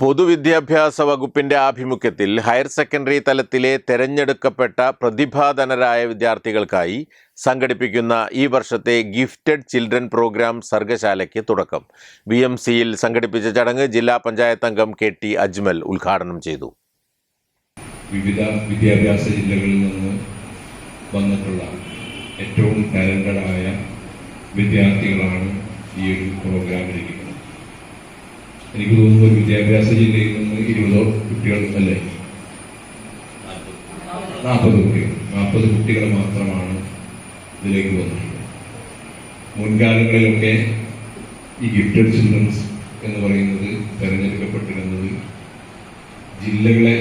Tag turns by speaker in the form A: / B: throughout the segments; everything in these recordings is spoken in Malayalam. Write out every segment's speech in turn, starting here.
A: പൊതുവിദ്യാഭ്യാസ വകുപ്പിന്റെ ആഭിമുഖ്യത്തിൽ ഹയർ സെക്കൻഡറി തലത്തിലെ തെരഞ്ഞെടുക്കപ്പെട്ട പ്രതിഭാധനരായ വിദ്യാർത്ഥികൾക്കായി സംഘടിപ്പിക്കുന്ന ഈ വർഷത്തെ ഗിഫ്റ്റഡ് ചിൽഡ്രൻ പ്രോഗ്രാം സർഗശാലയ്ക്ക് തുടക്കം. ബി എം സിയിൽ സംഘടിപ്പിച്ച ചടങ്ങ് ജില്ലാ പഞ്ചായത്ത് അംഗം കെ ടി അജ്മൽ ഉദ്ഘാടനം ചെയ്തു.
B: വിവിധ വിദ്യാഭ്യാസ ജില്ലകളിൽ നിന്ന് വന്നിട്ടുള്ള ഏറ്റവും ടാലന്റഡായ വിദ്യാർത്ഥികളാണ് ഈ ഒരു പ്രോഗ്രാമിലിരിക്കുന്നത് എനിക്ക് തോന്നുന്നു ഒരു വിദ്യാഭ്യാസ ജില്ലയിൽ നിന്ന് ഇരുപതോ കുട്ടികൾ അല്ലേ? നാൽപ്പത് കുട്ടികൾ. നാൽപ്പത് കുട്ടികൾ മാത്രമാണ് ഇതിലേക്ക് വന്നത് മുൻകാലങ്ങളിലൊക്കെ ഈ ഗിഫ്റ്റഡ് ചിൽഡ്രൻസ് എന്ന് പറയുന്നത് തെരഞ്ഞെടുക്കപ്പെട്ടിരുന്നത് ജില്ലകളെ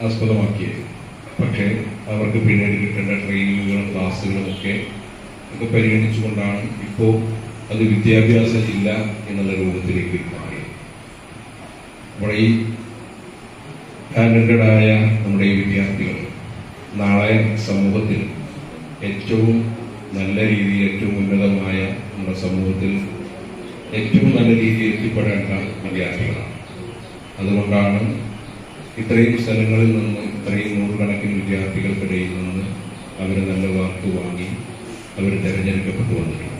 B: ആസ്പദമാക്കിയത് പക്ഷേ അവർക്ക് പിന്നീട് കിട്ടേണ്ട ട്രെയിനിങ്ങുകളും ക്ലാസ്സുകളും ഒക്കെ ഒക്കെ പരിഗണിച്ചുകൊണ്ടാണ് ഇപ്പോൾ അത് വിദ്യാഭ്യാസ ജില്ല എന്നുള്ള രൂപത്തിലേക്ക് അപ്പോൾ ഈ ടാലന്റഡായ നമ്മുടെ ഈ വിദ്യാർത്ഥികൾ നാളെ സമൂഹത്തിൽ ഏറ്റവും നല്ല രീതിയിൽ ഏറ്റവും ഉന്നതമായ നമ്മുടെ സമൂഹത്തിൽ ഏറ്റവും നല്ല രീതിയിൽ എത്തിപ്പെടേണ്ട വിദ്യാർത്ഥികളാണ്. അതുകൊണ്ടാണ് ഇത്രയും സ്ഥലങ്ങളിൽ നിന്ന് ഇത്രയും നൂറുകണക്കിന് വിദ്യാർത്ഥികൾക്കിടയിൽ നിന്ന് അവർ നല്ല വാക്ക് വാങ്ങി അവർ തിരഞ്ഞെടുക്കപ്പെട്ടു വന്നിട്ടുണ്ട്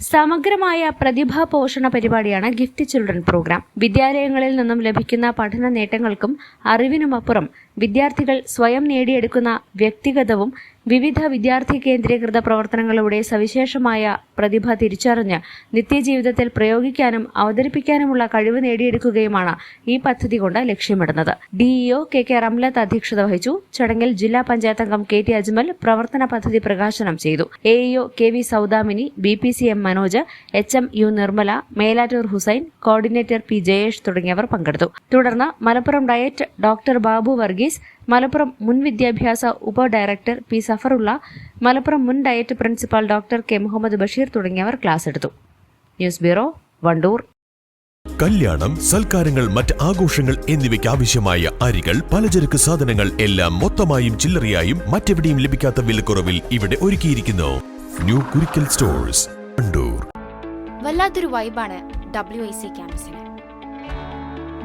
C: സമഗ്രമായ പ്രതിഭാ പോഷണ പരിപാടിയാണ് ഗിഫ്റ്റ് ചിൽഡ്രൻ പ്രോഗ്രാം. വിദ്യാലയങ്ങളിൽ നിന്നും ലഭിക്കുന്ന പഠന നേട്ടങ്ങൾക്കും അറിവിനുമപ്പുറം വിദ്യാർത്ഥികൾ സ്വയം നേടിയെടുക്കുന്ന വ്യക്തിഗതവും വിവിധ വിദ്യാർത്ഥി കേന്ദ്രീകൃത പ്രവർത്തനങ്ങളുടെ സവിശേഷമായ പ്രതിഭ തിരിച്ചറിഞ്ഞ് നിത്യജീവിതത്തിൽ പ്രയോഗിക്കാനും അവതരിപ്പിക്കാനുമുള്ള കഴിവ് നേടിയെടുക്കുകയുമാണ് ഈ പദ്ധതി കൊണ്ട് ലക്ഷ്യമിടുന്നത്. ഡിഇഒ കെ കെ റംലത്ത് അധ്യക്ഷത വഹിച്ചു. ചടങ്ങിൽ ജില്ലാ പഞ്ചായത്ത് അംഗം കെ ടി അജ്മൽ പ്രവർത്തന പദ്ധതി പ്രകാശനം ചെയ്തു. AEO K V Saudamini B P C M Manoj H M U Nirmala Melattur Hussain coordinator P Jayesh തുടങ്ങിയവർ പങ്കെടുത്തു. തുടർന്ന് മലപ്പുറം ഡയറ്റ് ഡോക്ടർ ബാബു വർഗീസ് മലപ്പുറം മുൻ വിദ്യാഭ്യാസ ഉപ ഡയറക്ടർ പി സഫറുള്ള മലപ്പുറം മുൻ DIET principal doctor K Muhammad Basheer തുടങ്ങിയവർ ക്ലാസ് എടുത്തു. News bureau Wandoor.
D: കല്യാണം സൽക്കാരങ്ങൾ മറ്റ് ആഘോഷങ്ങൾ എന്നിവയ്ക്ക് ആവശ്യമായ അരികൾ പലചരക്ക് സാധനങ്ങൾ എല്ലാം മൊത്തമായും ചില്ലറയായും മറ്റെവിടെയും ലഭിക്കാത്ത വിലക്കുറവിൽ ഇവിടെ ഒരുക്കിയിരിക്കുന്നു. New Kurikkal stores Vandoor.
E: വല്ലാത്തൊരു വൈബാണ് ഡബ്ല്യു ഐ സി ക്യാമ്പസിന്